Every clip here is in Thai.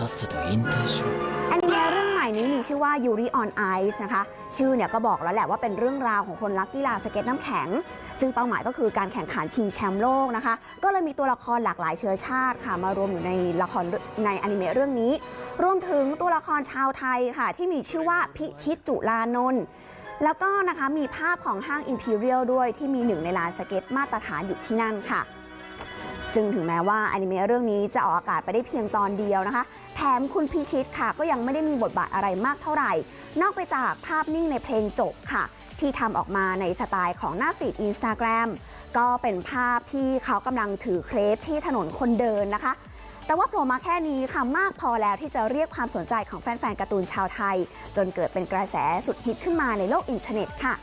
さっさと引退しろ อนิเมะเรื่องใหม่นี้มีชื่อว่า Yuri on Ice นะคะ ชื่อเนี่ยก็บอกแล้วแหละว่าเป็นเรื่องราวของคนรักกีฬาสเก็ตน้ำแข็ง ซึ่งเป้าหมายก็คือการแข่งขันชิงแชมป์โลกนะคะ ก็เลยมีตัวละครหลากหลายเชื้อชาติค่ะ มารวมอยู่ในละครในอนิเมะเรื่องนี้ รวมถึงตัวละครชาวไทยค่ะ ที่มีชื่อว่าพิชิตจุลานนท์แล้วก็นะคะมีภาพของห้าง Imperial ด้วยที่มีหนึ่งในลานสเก็ตมาตรฐานอยู่ที่นั่นค่ะ ซึ่งถึงแม้ว่าอนิเมะเรื่องนี้จะออกอากาศไปได้เพียงตอนเดียวนะคะ แถมคุณพิชิตค่ะ ก็ยังไม่ได้มีบทบาทอะไรมากเท่าไหร่ นอกไปจากภาพนิ่งในเพลงจบค่ะ ที่ทำออกมาในสไตล์ของหน้าฟีดอินสตาแกรมก็เป็นภาพที่เขากำลังถือเครปที่ถนนคนเดินนะคะ แต่ว่าโผล่มาแค่นี้ค่ะมากพอแล้วที่จะเรียกความสนใจของแฟนๆการ์ตูนชาวไทย จนเกิดเป็นกระแสสุดฮิตขึ้นมาในโลกอินเทอร์เน็ตค่ะ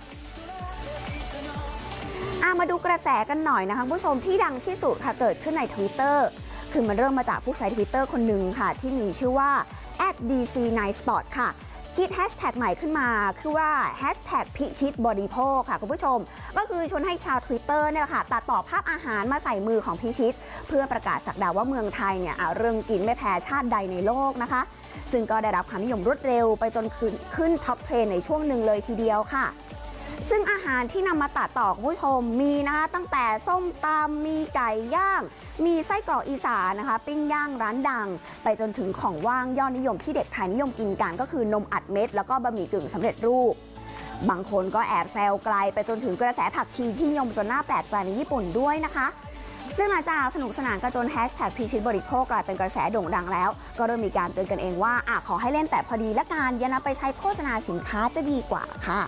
อามาดูกระแสกันหน่อยนะคะผู้ชมที่ดังที่สุดค่ะเกิดขึ้นใน Twitter คือมันเริ่มมาจากผู้ใช้ Twitter คนหนึ่งค่ะ ที่มีชื่อว่า @dc9spot ค่ะ คิดแฮชแท็กใหม่ขึ้นมา คือว่าแฮชแท็กพิชิตบริโภคค่ะ คุณผู้ชม ก็คือชวนให้ชาว Twitter เนี่ยแหละค่ะ ตัดต่อภาพอาหารมาใส่มือของพิชิต เพื่อประกาศสักดาว่าเมืองไทยเนี่ยอะเรื่องกินไม่แพ้ชาติใดในโลกนะคะ ซึ่งก็ได้รับความนิยมรวดเร็วไปจนขึ้นขึ้นท็อปเทรนในช่วงหนึ่งเลยทีเดียวค่ะ ซึ่งอาหารที่นำมาตัดต่อคุณผู้ชมมีนะคะตั้งแต่ส้มตำมีไก่ย่าง มีไส้กรอกอีสานนะคะ ปิ้งย่างร้านดัง ไปจนถึงของว่างยอดนิยมที่เด็กไทยนิยมกินกันก็คือนมอัดเม็ด แล้วก็บะหมี่กึ่งสำเร็จรูป บางคนก็แอบแซวไกลไปจนถึงกระแสผักชีที่นิยมจนน่าแปลกใจในญี่ปุ่นด้วยนะคะซึ่งหลังจากสนุกสนานกันจนแฮชแท็กพิชิตบริโภคกลายเป็นกระแสโด่งดังแล้ว ก็เริ่มมีการเตือนกันเองว่าอขอให้เล่นแต่พอดีและกันอย่านำไปใช้โฆษณาสินค้าจะดีกว่าค่ะ